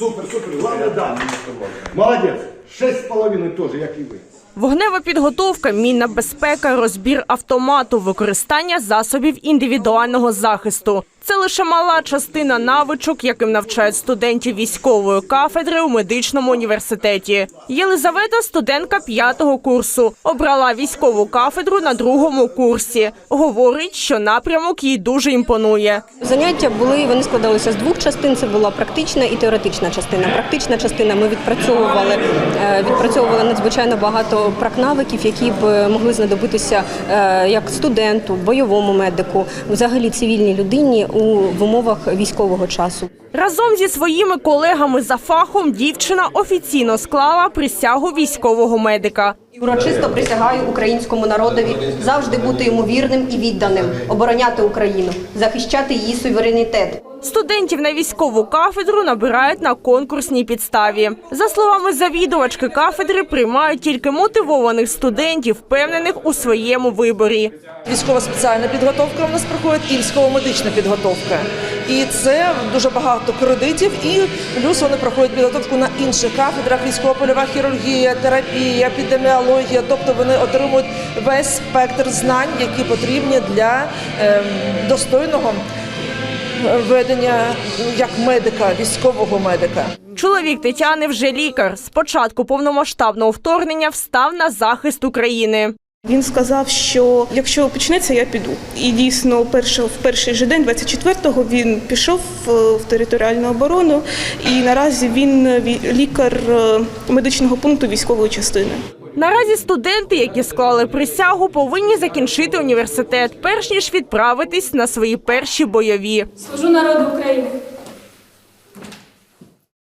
Супер, супер. Главное, да. Молодец. Шесть с половиной тоже, як і ви. Вогнева підготовка, мінна безпека, розбір автомату, використання засобів індивідуального захисту. Це лише мала частина навичок, яким навчають студентів військової кафедри у медичному університеті. Єлизавета студентка п'ятого курсу. Обрала військову кафедру на другому курсі. Говорить, що напрямок їй дуже імпонує. Заняття були вони складалися з двох частин. Це була практична і теоретична частина. Практична частина ми відпрацьовували відпрацьовували надзвичайно багато практнавиків, які б е, могли знадобитися е, як студенту, бойовому медику, взагалі цивільній людині у в умовах військового часу. Разом зі своїми колегами за фахом дівчина офіційно склала присягу військового медика. Урочисто присягаю українському народові завжди бути йому вірним і відданим, обороняти Україну, захищати її суверенітет. Студентів на військову кафедру набирають на конкурсній підставі. За словами завідувачки кафедри, приймають тільки мотивованих студентів, впевнених у своєму виборі. Військова спеціальна підготовка у нас проходить і військово-медична підготовка. І це дуже багато кредитів. І плюс вони проходять підготовку на інших кафедрах: військово-польова хірургія, терапія, епідеміологія. Тобто вони отримують весь спектр знань, які потрібні для ем, достойного ведення як медика, військового медика. Чоловік Тетяни вже лікар. З початку повномасштабного вторгнення встав на захист України. Він сказав, що якщо почнеться, я піду. І дійсно, перше, в перший же день, 24-го, він пішов е, в територіальну оборону, і наразі він лікар е, медичного пункту військової частини. Наразі студенти, які склали присягу, повинні закінчити університет, перш ніж відправитись на свої перші бойові. Служу народу України.